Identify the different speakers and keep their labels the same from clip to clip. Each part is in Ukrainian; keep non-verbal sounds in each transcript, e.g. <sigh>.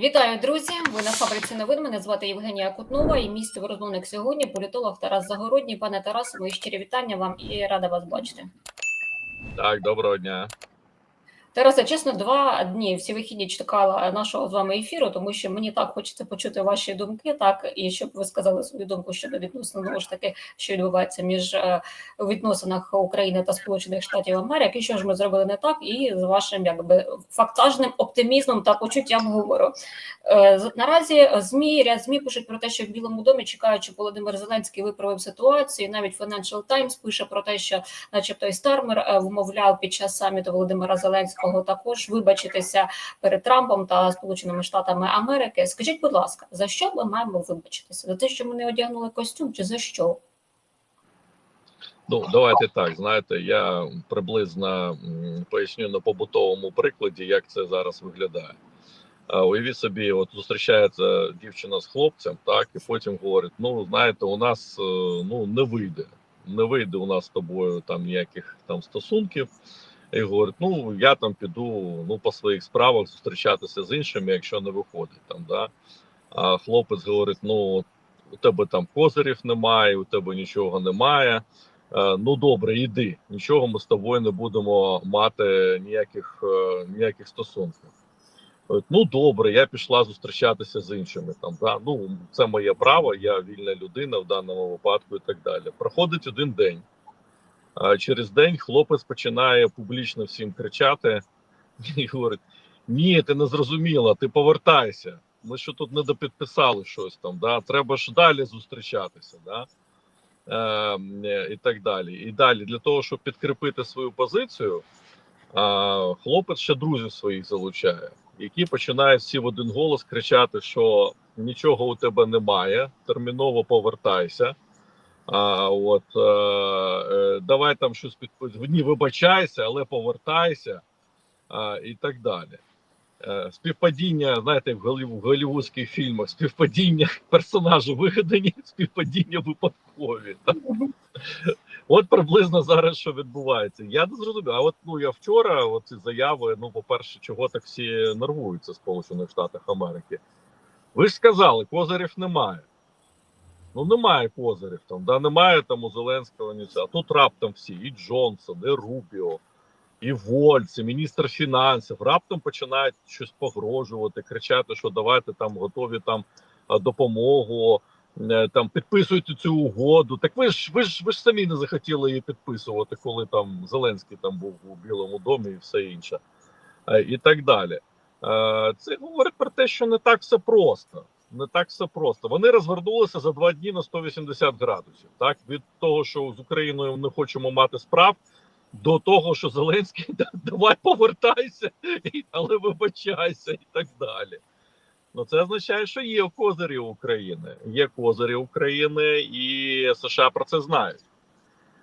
Speaker 1: Вітаю, друзі! Ви на фабриці новин. Мене звати Євгенія Кутнова і місце розмовник сьогодні. Політолог Тарас Загородній. Пане Тарасе, мої щирі вітання вам і рада вас бачити.
Speaker 2: Так, доброго дня.
Speaker 1: Тарасе, чесно, два дні всі вихідні чекала нашого з вами ефіру, тому що мені так хочеться почути ваші думки, так і щоб ви сказали свою думку щодо відносно знову ж таки, що відбувається між е, відносинах України та Сполучених Штатів Америки. Що ж ми зробили не так, і з вашим якби фактажним оптимізмом та почуттям гумору. Е, Наразі змі ряд змі пишуть про те, що в Білому домі чекають, що Володимир Зеленський виправив ситуацію. Навіть Financial Times пише про те, що, начебто, і Стармер е, вмовляв під час саміту Володимира Зеленського також вибачитися перед Трампом та Сполученими Штатами Америки. Скажіть, будь ласка, за що ми маємо вибачитися? За те, що ми не одягнули костюм, чи за що?
Speaker 2: Ну, давайте так. Знаєте, я приблизно поясню на побутовому прикладі, як це зараз виглядає. А, Уявіть собі, от зустрічається дівчина з хлопцем, так, і потім говорить: ну, знаєте, у нас е, ну, не вийде. Не вийде у нас з тобою там ніяких там стосунків. І говорить: ну я там піду ну, по своїх справах зустрічатися з іншими, якщо не виходить там. Да? А хлопець говорить: ну, у тебе там козирів немає, у тебе нічого немає. Е, Ну добре, йди. Нічого ми з тобою не будемо мати ніяких, е, ніяких стосунків. Ну добре, я пішла зустрічатися з іншими. Там да ну це моє право, я вільна людина в даному випадку і так далі. Проходить один день. Через день хлопець починає публічно всім кричати <laughs> і говорить: Ні, ти не зрозуміла, ти повертайся. Ми що тут не допідписали щось там, да? треба ж далі зустрічатися. Да? Е, і так далі. І далі, для того, щоб підкріпити свою позицію, а, хлопець ще друзів своїх залучає, які починають всі в один голос кричати, що нічого у тебе немає, терміново повертайся. А, от, е, е, давай там щось підпис... Ні, вибачайся, але повертайся а, і так далі. Е, співпадіння, знаєте, в голівудських фільмах співпадіння <laughs> персонажі вигадані, співпадіння випадкові. Так? От приблизно зараз що відбувається. Я не зрозумів. А от ну я вчора, от ці заяви, ну, по-перше, чого так всі нервуються Сполучених Штатах Америки. Ви ж сказали, козирів немає. Ну, немає козирів там, да, немає там у Зеленського нічого. А тут раптом всі, і Джонсон, і Рубіо, і Вольц, і міністр фінансів раптом починають щось погрожувати, кричати, що давайте там готові там допомогу, е, там підписуйте цю угоду. Так ви ж ви ж ви ж самі не захотіли її підписувати, коли там Зеленський там був у Білому домі і все інше, Е, і так далі. Е, Це говорить про те, що не так все просто. Не так все просто. Вони розвернулися за два дні на 180 градусів. Так від того, що з Україною не хочемо мати справ, до того, що Зеленський <laughs> давай повертайся, але вибачайся, і так далі. Ну це означає, що є козирі України. Є козирі України, і США про це знають.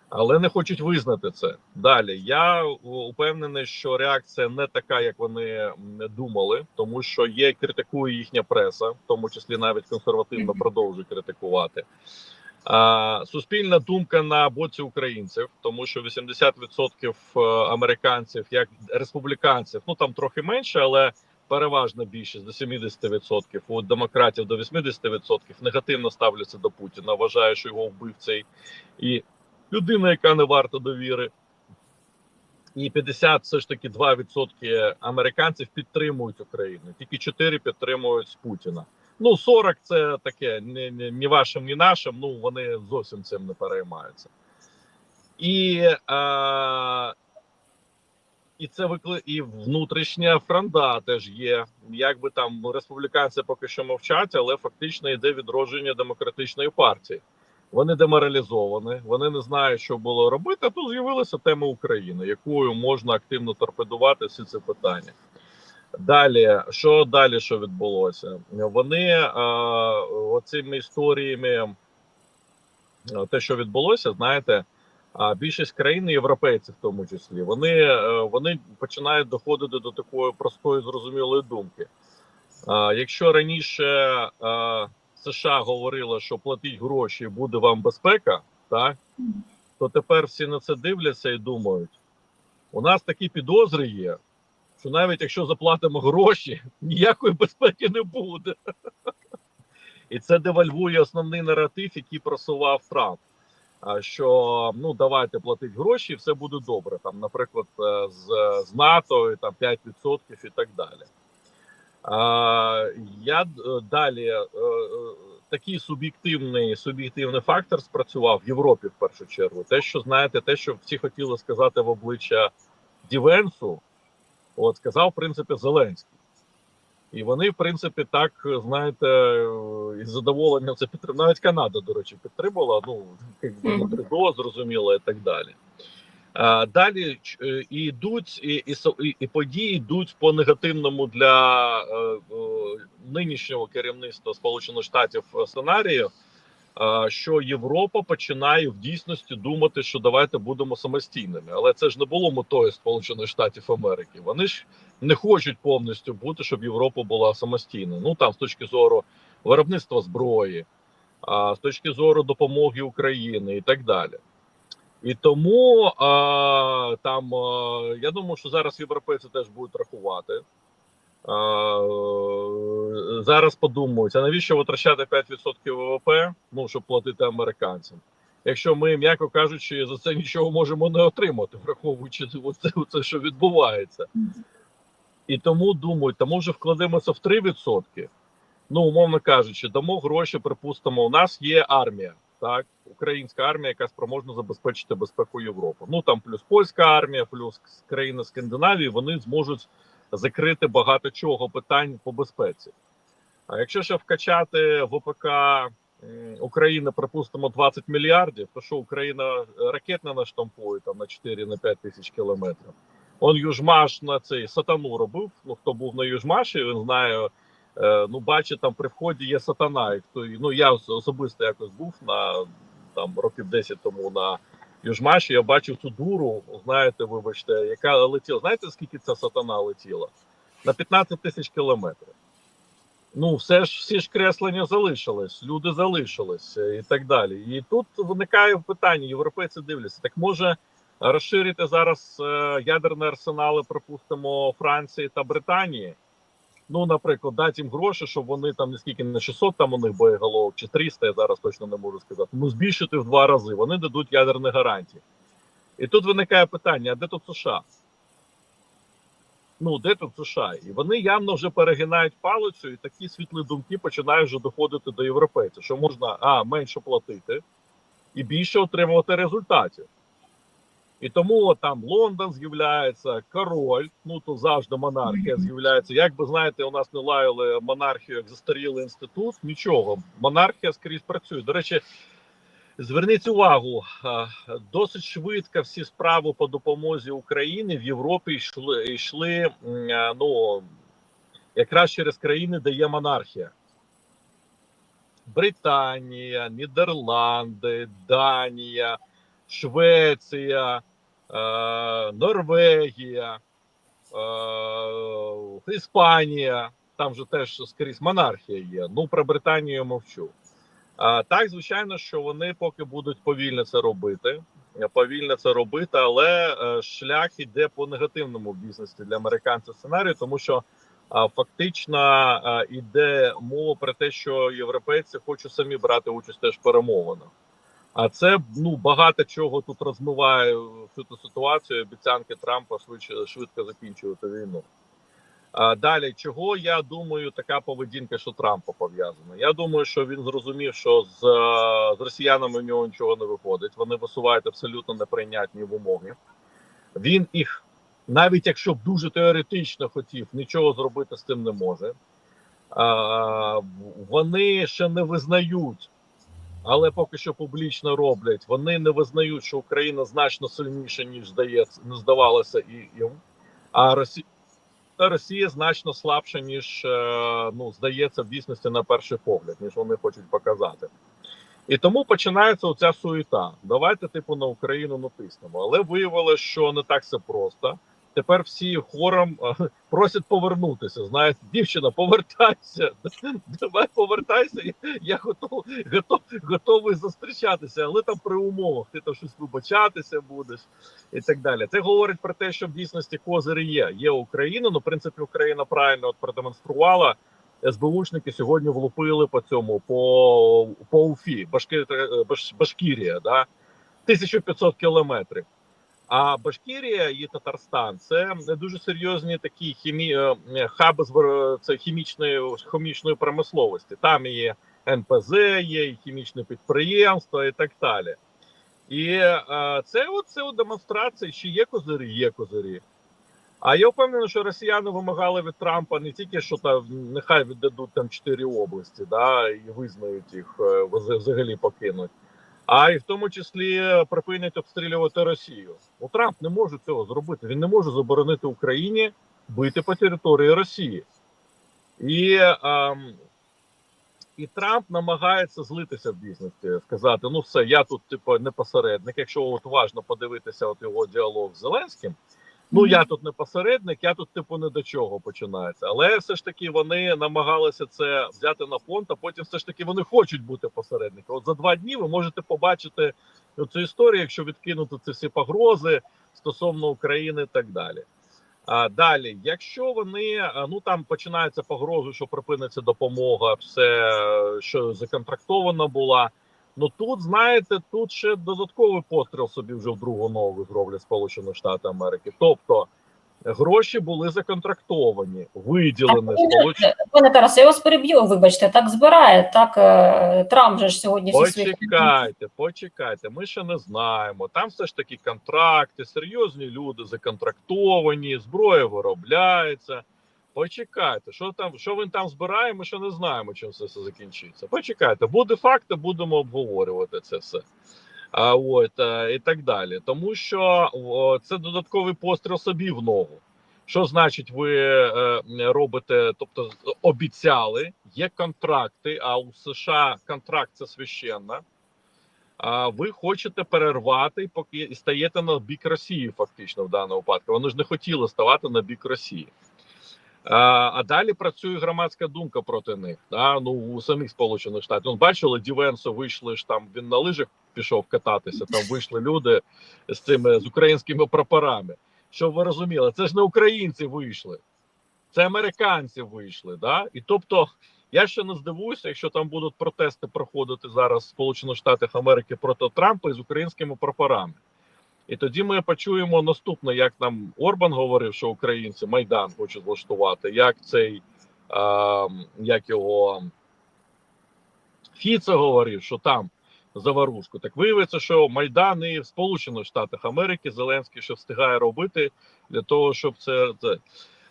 Speaker 2: Але не хочуть визнати це. Далі я упевнений, що реакція не така, як вони думали, тому що є критикує їхня преса, в тому числі навіть консервативно продовжує критикувати. А, суспільна думка на боці українців, тому що 80% е, американців, як республіканців, ну там трохи менше, але переважна більшість до 70%, у демократів до 80% негативно ставляться до Путіна. Вважає, що його вбивцей і людина, яка не варта довіри. І 50, все ж таки 2% американців підтримують Україну. Тільки 4 підтримують Путіна. Ну 40 це таке ні, ні, ні вашим, ні нашим. Ну вони зовсім цим не переймаються. І, а, і це викли... і внутрішня фронта теж є. Якби там республіканці поки що мовчать, але фактично йде відродження демократичної партії. Вони деморалізовані, вони не знають, що було робити. А тут з'явилася тема України, якою можна активно торпедувати всі ці питання. Далі, що далі, що відбулося? Вони е, оцими історіями, е, те, що відбулося, знаєте, більшість країн, європейців в тому числі, вони, е, вони починають доходити до такої простої зрозумілої думки. А, якщо раніше е, США говорило, що платіть гроші, буде вам безпека, так то тепер всі на це дивляться і думають: у нас такі підозри є, що навіть якщо заплатимо гроші, <laughs> ніякої безпеки не буде. І це девальвує основний наратив, який просував Трамп. Що ну давайте платить гроші, і все буде добре. Там, наприклад, е, з, з НАТО там 5% і так далі. Я далі е, е, такий суб'єктивний суб'єктивний фактор спрацював в Європі в першу чергу. Те, що знаєте, те, що всі хотіли сказати в обличчя Дівенсу, от сказав в принципі Зеленський. І вони, в принципі, так знаєте, е, із задоволенням це підтримали. Навіть Канада, до речі, підтримала. Ну якби зрозуміло, і так далі. А, далі е, і йдуть, і, і, і, події йдуть по негативному для е, е, нинішнього керівництва Сполучених Штатів е, сценарію. е, Що Європа починає в дійсності думати, що давайте будемо самостійними, але це ж не було метою Сполучених Штатів Америки. Вони ж не хочуть повністю бути, щоб Європа була самостійною. Ну там з точки зору виробництва зброї, а з точки зору допомоги Україні і так далі. І тому а, там а, я думаю, що зараз європейці теж будуть рахувати. А, зараз подумають, навіщо витрачати 5% ВВП, ну, щоб платити американцям? Якщо ми, м'яко кажучи, за це нічого можемо не отримати, враховуючи оце, оце що відбувається. І тому думають, та може вкладемося в 3%, ну, умовно кажучи, дамо гроші, припустимо, у нас є армія, так, українська армія, яка спроможна забезпечити безпеку Європи. Ну там плюс польська армія, плюс країни Скандинавії, вони зможуть закрити багато чого питань по безпеці. А якщо ще вкачати ВПК м, України, припустимо, 20 мільярдів, то що Україна ракет не наштампує там на 4 на 5 тисяч кілометрів. Он Южмаш на цей сатану робив. Ну хто був на Южмаші, він знає. Е, ну, бачить, там при вході є сатана. І хто, ну я особисто якось був на там років 10 тому на Южмаші. Я бачив цю дуру, знаєте, вибачте, яка летіла. Знаєте, скільки ця сатана летіла? На 15 тисяч кілометрів. Ну, все ж всі ж креслення залишились, люди залишились е, і так далі. І тут виникає питання: європейці дивляться, так може розширити зараз е, ядерні арсенали, припустимо, Франції та Британії. Ну, наприклад, дати їм гроші, щоб вони там не скільки не 600 там у них боєголовок чи 300, я зараз точно не можу сказати. Ну, збільшити в два рази. Вони дадуть ядерні гарантії. І тут виникає питання: а де тут США? Ну, де тут США? І вони явно вже перегинають палицю, і такі світлі думки починають вже доходити до європейців, що можна а менше платити і більше отримувати результатів. І тому там Лондон з'являється, король, ну то завжди монархія з'являється. Як би знаєте, у нас не лаяли монархію як застарілий інститут, нічого. Монархія скрізь працює. До речі, зверніть увагу, досить швидко всі справи по допомозі Україні в Європі йшли, йшли ну, якраз через країни, де є монархія. Британія, Нідерланди, Данія, Швеція, Норвегія, е, Іспанія. Там же теж скрізь монархія є. Ну про Британію мовчу. А, так, звичайно, що вони поки будуть повільно це робити. е, Повільно це робити, але е, шлях іде по негативному в бізнесі для американців сценарію, тому що фактично а, іде мова про те, що європейці хочуть самі брати участь теж в перемовинах. А це ну багато чого тут розмиває всю ту ситуацію. Обіцянки Трампа швидше швидко закінчувати війну. А далі, чого я думаю, така поведінка, що Трампа пов'язана. Я думаю, що він зрозумів, що з, е, з росіянами в нього нічого не виходить. Вони висувають абсолютно неприйнятні вимоги. Він їх, навіть якщо б дуже теоретично хотів, нічого зробити з тим не може. А, вони ще не визнають але поки що публічно роблять. Вони не визнають, що Україна значно сильніша, ніж здається, не здавалося і їм. А Росія, Росія значно слабша, ніж е, ну здається в дійсності на перший погляд, ніж вони хочуть показати. І тому починається оця суєта. Давайте, типу, на Україну натиснемо. Але виявилося, що не так все просто. Тепер всі хором е, <laughs> просять повернутися. Знаєте, дівчина, повертайся, <laughs> давай повертайся. Я, готов, готов, готовий зустрічатися, але там при умовах ти там щось вибачатися будеш і так далі. Це говорить про те, що в дійсності козири є. Є Україна. Ну, в принципі, Україна правильно от продемонструвала. СБУшники сьогодні влупили по цьому по, по Уфі, Башки, Баш, Башкірія, да? 1500 кілометрів. А Башкірія і Татарстан це дуже серйозні такі хімі... е, хаби з це хімічної хімічної промисловості. Там є НПЗ, є хімічне підприємство і так далі. І е, це от, це от демонстрація, що є козирі, є козирі. А я впевнений, що росіяни вимагали від Трампа не тільки, що там нехай віддадуть там чотири області, да, і визнають їх е, взагалі покинуть, а і в тому числі припинять обстрілювати Росію. Ну Трамп не може цього зробити. Він не може заборонити Україні бити по території Росії. І, ем, і Трамп намагається злитися в дійсності, сказати: ну все, я тут, типу, не посередник. Якщо от уважно подивитися от його діалог з Зеленським. Ну я тут не посередник, я тут типу не до чого починається. Але все ж таки вони намагалися це взяти на понт, а потім все ж таки вони хочуть бути посередниками. От за два дні ви можете побачити цю історію, якщо відкинути ці всі погрози стосовно України і так далі. А далі, якщо вони ну там починаються погрози, що припиниться допомога, все що законтрактована була. Ну тут знаєте, тут ще додатковий постріл собі вже в другу ногу зроблять Сполучені Штати Америки. Тобто гроші були законтрактовані, виділені сполучені.
Speaker 1: Пане Тарасе, я вас переб'ю, вибачте, так збирає, так е, Трамп же ж сьогодні
Speaker 2: Почекайте, почекайте. Ми ще не знаємо. Там все ж таки контракти, серйозні люди законтрактовані, зброя виробляється. Почекайте, що там, що він там збирає, ми ще не знаємо, чим все це закінчиться. Почекайте, буде факти, будемо обговорювати це все. А от е, і так далі. Тому що о, це додатковий постріл собі в ногу. Що значить, ви е, робите, тобто обіцяли, є контракти, а у США контракт це священна. А ви хочете перервати поки і стаєте на бік Росії, фактично в даному випадку. Вони ж не хотіли ставати на бік Росії. А, далі працює громадська думка проти них. Да? Ну у самих Сполучених Штатів. Ну, бачили, Дівенсо вийшли ж там. Він на лижах пішов кататися. Там вийшли люди з цими з українськими прапорами. Щоб ви розуміли, це ж не українці вийшли, це американці вийшли. Да? І тобто, я ще не здивуюся, якщо там будуть протести проходити зараз Сполучених Штатах Америки проти Трампа із українськими прапорами. І тоді ми почуємо наступне, як нам Орбан говорив, що українці Майдан хочуть влаштувати, як цей, а, як його Фіце говорив, що там заварушку. Так виявиться, що Майдан і в Сполучених Штатах Америки Зеленський ще встигає робити для того, щоб це. це.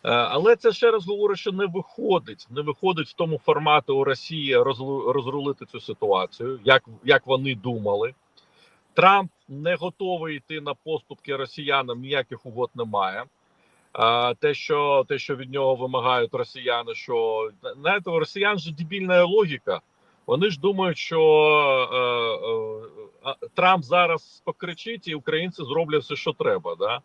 Speaker 2: Е, Але це ще раз говорю, що не виходить, не виходить в тому формату у Росії розрулити цю ситуацію, як, як вони думали. Трамп не готовий йти на поступки росіянам, ніяких угод немає. Те, що те, що від нього вимагають росіяни, що знаєте, у росіян же дебільна логіка. Вони ж думають, що е, е, Трамп зараз покричить, і українці зроблять все, що треба. Да?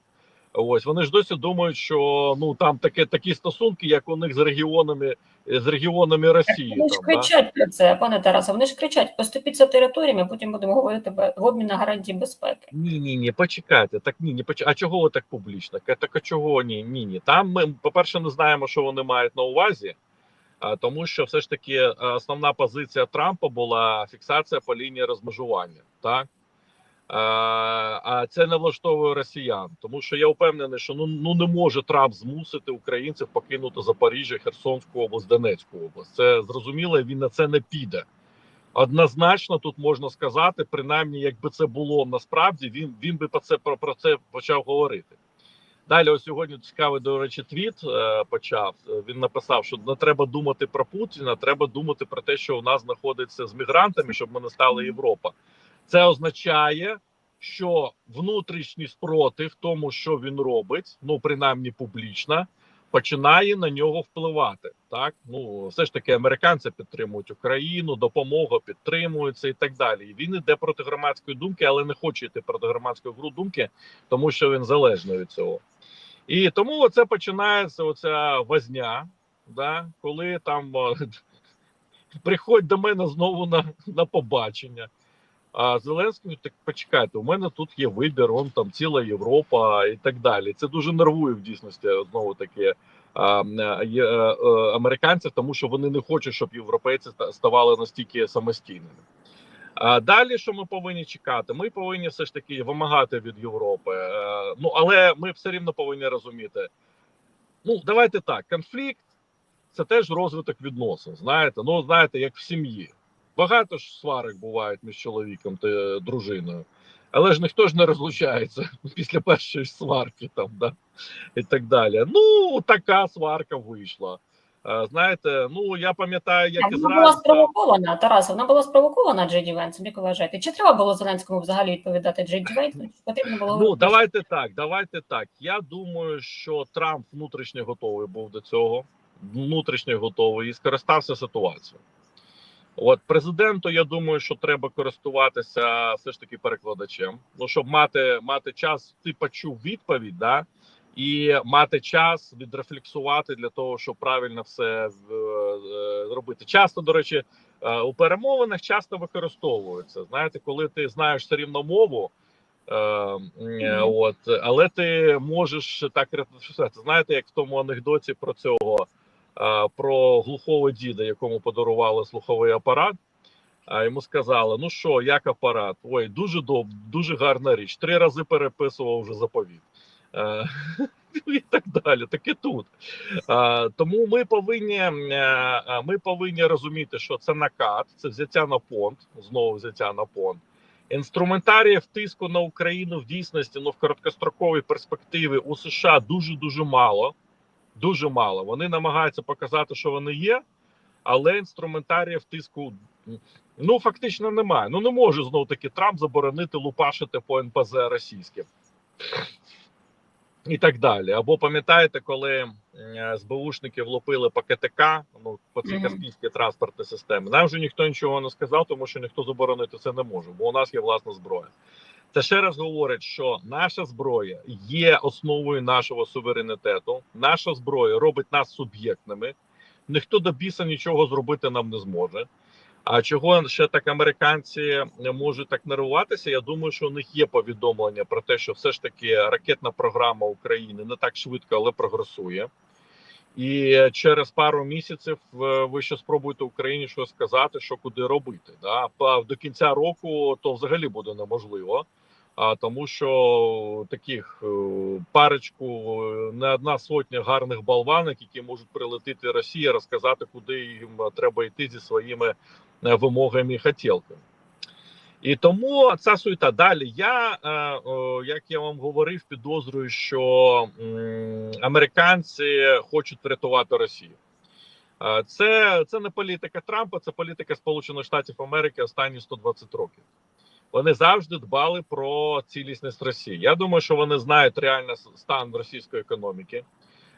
Speaker 2: Ось вони ж досі думають, що ну там таке такі стосунки, як у них з регіонами з регіонами Росії.
Speaker 1: Вони ж
Speaker 2: Там,
Speaker 1: кричать про це, пане Тарасе, вони ж кричать, поступіться територіями, потім будемо говорити в обмін на гарантії безпеки.
Speaker 2: Ні, ні, ні, почекайте. Так ні, ні, поч... А чого ви так публічно? Так а чого ні? Ні, ні. Там ми, по-перше, не знаємо, що вони мають на увазі, а, тому що все ж таки е, основна позиція Трампа була фіксація по лінії розмежування. Так. А, а це не влаштовує росіян, тому що я впевнений, що ну, ну не може Трамп змусити українців покинути Запоріжжя, Херсонську область, Донецьку область. Це зрозуміло, він на це не піде. Однозначно, тут можна сказати, принаймні, якби це було насправді, він він би про це про, про це почав говорити. Далі, ось сьогодні цікавий, до речі, твіт е, почав. Е, Він написав, що не треба думати про Путіна, треба думати про те, що у нас знаходиться з мігрантами, щоб ми не стали Європа. Це означає, що внутрішній спротив тому, що він робить, ну принаймні публічно, починає на нього впливати. Так ну все ж таки, американці підтримують Україну, допомога підтримується і так далі. І він іде проти громадської думки, але не хоче йти проти громадської гру думки, тому що він залежний від цього. І тому це починається оця возня, да, коли там <laughs> приходь до мене знову на, на побачення. А Зеленський так почекайте, у мене тут є вибір, он там ціла Європа і так далі. Це дуже нервує в дійсності знову таки е, е, американців, тому що вони не хочуть, щоб європейці ставали настільки самостійними. Далі, що ми повинні чекати? Ми повинні все ж таки вимагати від Європи. Е, Ну але ми все рівно повинні розуміти. Ну, давайте так: конфлікт це теж розвиток відносин. Знаєте, ну знаєте, як в сім'ї. Багато ж сварок бувають між чоловіком та е, дружиною, але ж ніхто ж не розлучається <laughs> після першої сварки, там да і так далі. Ну, така сварка вийшла. Е, Знаєте, ну я пам'ятаю, як
Speaker 1: Вона була спровокована, Тарас, вона була спровокована Джеді Венсом, як ви вважаєте? Чи треба було Зеленському взагалі відповідати Джеді Венсу? Потрібно було
Speaker 2: Ну давайте так. Давайте так. Я думаю, що Трамп внутрішньо готовий був до цього, внутрішньо готовий і скористався ситуацією. От президенту, я думаю, що треба користуватися все ж таки перекладачем. Ну щоб мати мати час, ти почув відповідь, да і мати час відрефлексувати для того, щоб правильно все е, е. Часто, до речі, е, у перемовинах часто використовується. Знаєте, коли ти знаєш все рівно мову. Е, от, але ти можеш так. Знаєте, як в тому анекдоті про цього про глухого діда, якому подарували слуховий апарат. А йому сказали: ну що, як апарат? Ой, дуже доб, дуже гарна річ. Три рази переписував вже заповіт. Е, <laughs> І так далі, таке тут. Е, Тому ми повинні, е, е, ми повинні розуміти, що це накат, це взяття на понт, знову взяття на понт. Інструментаріїв тиску на Україну в дійсності ну в короткостроковій перспективі у США дуже дуже мало. Дуже мало. Вони намагаються показати, що вони є, але інструментаріїв тиску ну фактично немає. Ну не може знов таки Трамп заборонити лупашити по НПЗ російським. І так далі. Або пам'ятаєте, коли СБУшники влупили по КТК, ну по цій каспійській транспортній системі. Нам вже ніхто нічого не сказав, тому що ніхто заборонити це не може, бо у нас є власна зброя. Це ще раз говорить, що наша зброя є основою нашого суверенітету. Наша зброя робить нас суб'єктними. Ніхто до біса нічого зробити нам не зможе. А чого ще так американці можуть так нервуватися? Я думаю, що у них є повідомлення про те, що все ж таки ракетна програма України не так швидко, але прогресує. І через пару місяців е, ви ще спробуєте Україні щось сказати, що куди робити. Да? До кінця року то взагалі буде неможливо. А тому, що таких е, парочку е, не одна сотня гарних болванок, які можуть прилетіти Росія, розказати, куди їм треба йти зі своїми е, вимогами і хотілками. І тому ця суєта. Далі я, е, як я вам говорив, підозрюю, що американці хочуть врятувати Росію. Е, Це, це не політика Трампа, це політика Сполучених Штатів Америки останні 120 років. Вони завжди дбали про цілісність Росії. Я думаю, що вони знають реальний стан російської економіки.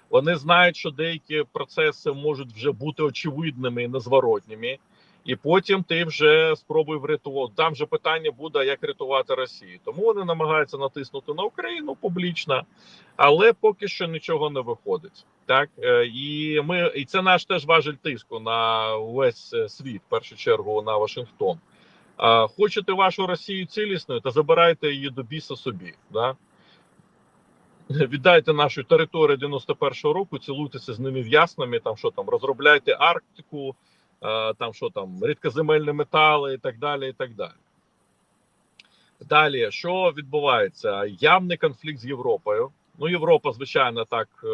Speaker 2: Вони знають, що деякі процеси можуть вже бути очевидними і незворотніми. І потім ти вже спробуй врятувати. Там же питання буде, як рятувати Росію. Тому вони намагаються натиснути на Україну публічно, але поки що нічого не виходить. Так Е, і ми і це наш теж важель тиску на весь е, світ, в першу чергу на Вашингтон. Хочете вашу Росію цілісною, та забирайте її до біса собі. Да? Віддайте нашу територію 91-го року, цілуйтеся з ними в яснами, там що там, розробляйте Арктику, там що там, рідкоземельні метали і так далі. і так далі. Далі, що відбувається? Явний конфлікт з Європою. Ну, Європа, звичайно, так е,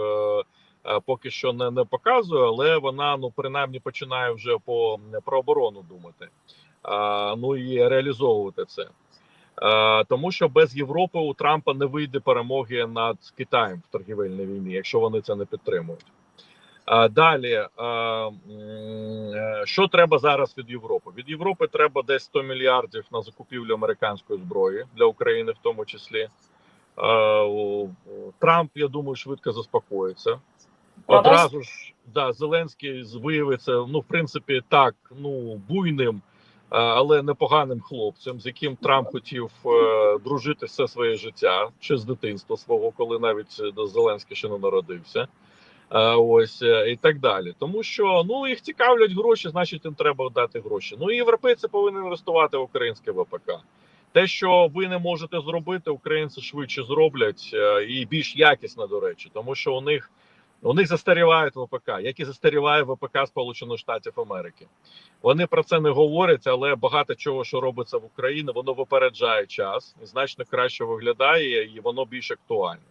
Speaker 2: е, поки що не, не показує, але вона ну принаймні починає вже по про оборону думати. Ну і реалізовувати це. Тому що без Європи у Трампа не вийде перемоги над Китаєм в торгівельній війні, якщо вони це не підтримують. Далі, е, що треба зараз від Європи? Від Європи треба десь 100 мільярдів на закупівлю американської зброї для України, в тому числі. Трамп, я думаю, швидко заспокоїться. Одразу ж да, Зеленський виявиться, ну, в принципі, так, ну, буйним, але непоганим хлопцем, з яким Трамп хотів е, дружити все своє життя, ще з дитинства свого, коли навіть е, Зеленський ще не народився. Е, Ось е, і так далі, тому що ну їх цікавлять гроші, значить їм треба дати гроші. Ну і європейці повинні інвестувати в українське ВПК. Те, що ви не можете зробити, українці швидше зроблять е, і більш якісно, до речі, тому що у них у них застарівають ВПК, як і застаріває ВПК Сполучених Штатів Америки. Вони про це не говорять, але багато чого, що робиться в Україні, воно випереджає час і значно краще виглядає, і воно більш актуальне.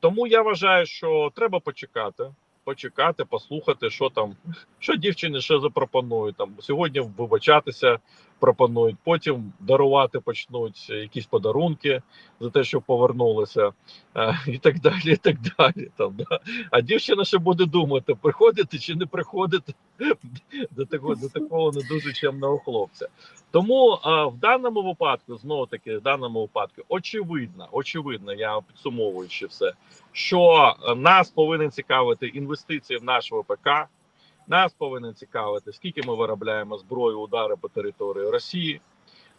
Speaker 2: Тому я вважаю, що треба почекати, почекати, послухати, що там, що дівчини ще запропонують. Там сьогодні вибачатися пропонують, потім дарувати почнуть якісь подарунки за те, що повернулися, е, і так далі. і так далі. Там, да. А дівчина ще буде думати, приходити чи не приходити <laughs> до такого, до такого не дуже чемного хлопця. Тому а, в даному випадку, знову таки, в даному випадку, очевидно, очевидно, я підсумовуючи все, що е, нас повинен цікавити інвестиції в наш ВПК. Нас повинен цікавити, скільки ми виробляємо зброю, удари по території Росії.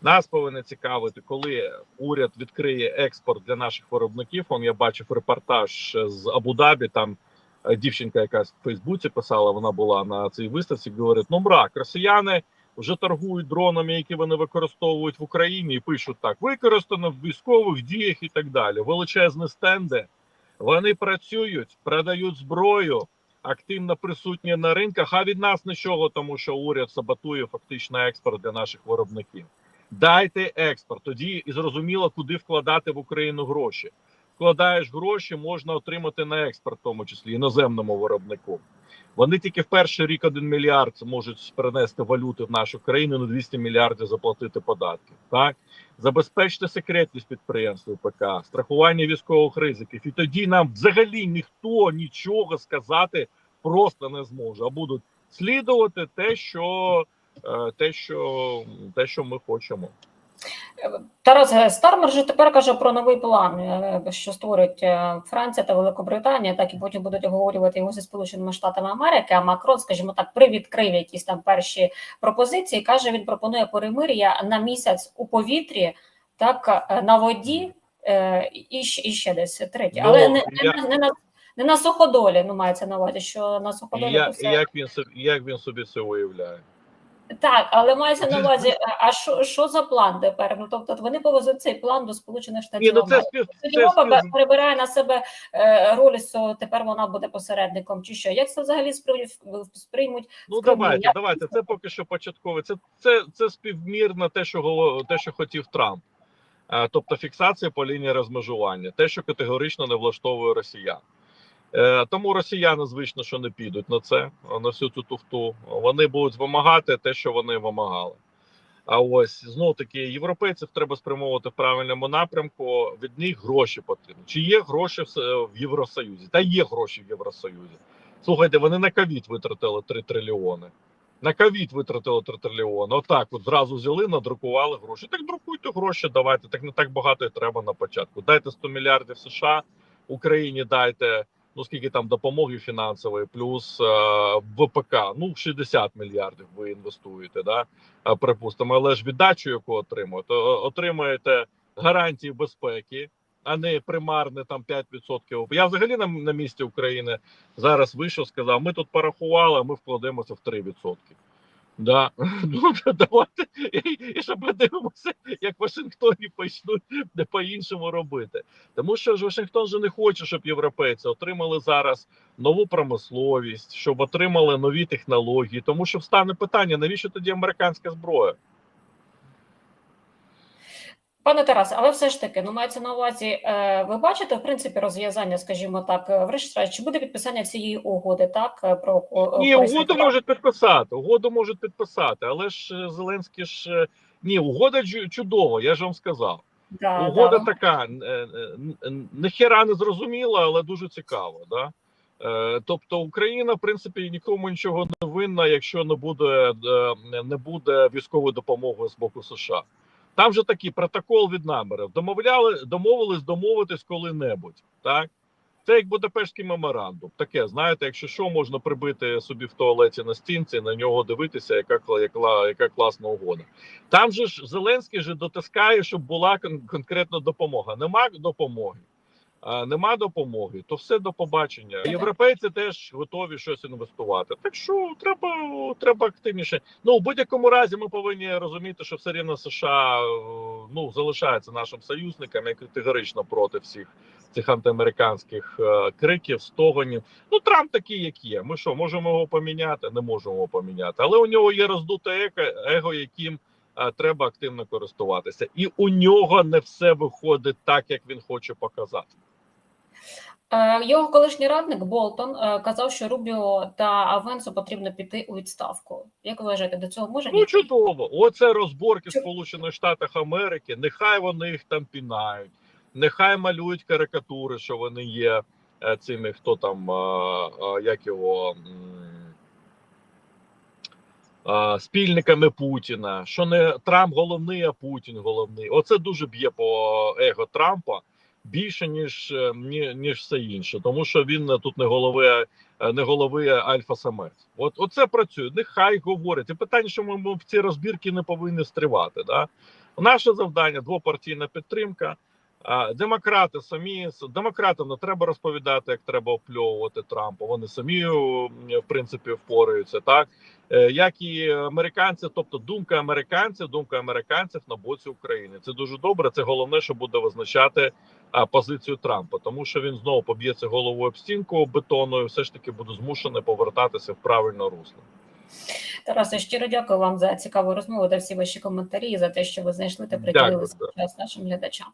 Speaker 2: Нас повинен цікавити, коли уряд відкриє експорт для наших виробників. Он я бачив репортаж з Абу-Дабі. Там е, дівчинка, якась в Фейсбуці писала, вона була на цій виставці. Говорить: ну мрак, росіяни вже торгують дронами, які вони використовують в Україні, і пишуть так: використано в військових діях і так далі. Величезні стенди. Вони працюють, продають зброю, активно присутні на ринках. А від нас нічого, тому що уряд саботує фактично експорт для наших виробників. Дайте експорт, тоді і зрозуміло, куди вкладати в Україну гроші. Вкладаєш гроші, можна отримати на експорт, в тому числі іноземному виробнику. Вони тільки в перший рік 1 мільярд можуть перенести валюти в нашу країну на 200 мільярдів заплатити податки. Так забезпечте секретність підприємств ПК, страхування військових ризиків, і тоді нам взагалі ніхто нічого сказати просто не зможе, а будуть слідувати те, що е, те, що те, що ми хочемо.
Speaker 1: Тарас Стармер же тепер каже про новий план, е, що створить е, Франція та Великобританія, так і потім будуть оговорювати його зі Сполученими Штатами Америки. А Макрон, скажімо так, привідкрив якісь там перші пропозиції. каже, він пропонує перемир'я на місяць у повітрі, так е, на воді і, ще- і ще десь третє.
Speaker 2: Ну,
Speaker 1: Але не, не, не на не на суходолі, ну мається на увазі, що на суходолі
Speaker 2: я,
Speaker 1: то
Speaker 2: і
Speaker 1: все
Speaker 2: як він собі як він собі це уявляє?
Speaker 1: Так, але мається на увазі, а що, що за план тепер? Ну тобто вони повезуть цей план до Сполучених Штатів.
Speaker 2: Ні, ну це спів це
Speaker 1: перебирає на себе е, роль, що тепер вона буде посередником, чи що? Як це взагалі сприймуть?
Speaker 2: Ну давайте,
Speaker 1: Я-
Speaker 2: давайте. Це поки що початкове. Це це, це співмірно те, що голо- те, що хотів Трамп. Е, Тобто фіксація по лінії розмежування, те, що категорично не влаштовує росіян. Е, Тому росіяни, звично, що не підуть на це, на всю цю туфту. Вони будуть вимагати те, що вони вимагали. А ось знов таки європейців треба спрямовувати в правильному напрямку. Від них гроші потрібні. Чи є гроші в Євросоюзі? Та є гроші в Євросоюзі. Слухайте, вони на ковід витратили 3 трильйони. На ковід витратили 3 трильйони. Отак, от зразу взяли, надрукували гроші. Так друкуйте гроші, давайте. Так не так багато і треба на початку. Дайте 100 мільярдів США Україні, дайте ну скільки там допомоги фінансової, плюс е, ВПК. Ну 60 мільярдів ви інвестуєте, да е, припустимо, але ж віддачу, яку отримуєте, о- отримуєте гарантії безпеки. А не примарне там 5%. Я взагалі на, на місці України зараз вийшов, сказав: ми тут порахували, а ми вкладемося в 3%. Да. <laughs> Ну давайте і, і ще подивимося, як Вашингтоні почнуть не по-іншому робити. Тому що ж Вашингтон же не хоче, щоб європейці отримали зараз нову промисловість, щоб отримали нові технології. Тому що встане питання: навіщо тоді американська зброя?
Speaker 1: Пане Тарас, але все ж таки, ну мається на увазі, е, ви бачите, в принципі, розв'язання, скажімо так, е, врешті, чи буде підписання цієї угоди, так, е, про
Speaker 2: Ні, угоду можуть підписати. Угоду можуть підписати, але ж Зеленський ж ні, угода чу- чудова, я ж вам сказав.
Speaker 1: Да,
Speaker 2: Угода
Speaker 1: да.
Speaker 2: така, ніхера не зрозуміла, але дуже цікава. Да? Тобто Україна, в принципі, нікому нічого не винна, якщо не буде, не буде військової допомоги з боку США. Там же такий протокол від намірів. Домовляли, домовились домовитись коли-небудь. Так? Це як Будапештський меморандум. Таке, знаєте, якщо що, можна прибити собі в туалеті на стінці, на нього дивитися, яка яка, яка класна угода. Там же ж Зеленський же дотискає, щоб була кон- конкретна допомога. Нема допомоги. Нема допомоги, то все до побачення. Європейці теж готові щось інвестувати. Так що треба, треба активніше. Ну, в будь-якому разі, ми повинні розуміти, що все рівно США е, ну залишається нашим союзником, і категорично проти всіх цих антиамериканських е, криків, стогонів. Ну Трамп такий, як є. Ми що можемо його поміняти? Не можемо його поміняти, але у нього є роздуте его, его яким е, треба активно користуватися, і у нього не все виходить так, як він хоче показати.
Speaker 1: Е, Його колишній радник Болтон е, казав, що Рубіо та Авенсу потрібно піти у відставку. Як ви вважаєте, до цього може
Speaker 2: Ну чудово. Оце розборки в Сполучених Штатах Америки. Нехай вони їх там пінають, нехай малюють карикатури, що вони є е, цими, хто там, як його. Спільниками Путіна, що не Трамп головний, а Путін головний. Оце дуже б'є по его Трампа більше ніж е, ні- ніж все інше, тому що він е, тут не голови, е, не голови альфа самець. От оце працює. Нехай говорять. І питання, що ми, в ці розбірки не повинні стривати. Да? Наше завдання двопартійна підтримка. Демократи самі демократам не треба розповідати, як треба опльовувати Трампа. Вони самі в принципі впораються, так як і американці, тобто думка американців, думка американців на боці України. Це дуже добре. Це головне, що буде визначати позицію Трампа, тому що він знову поб'ється головою об стінку бетоною, все ж таки буде змушений повертатися в правильне русло.
Speaker 1: Тарасе, щиро дякую вам за цікаву розмову та всі ваші коментарі за те, що ви знайшли та приділили час нашим глядачам.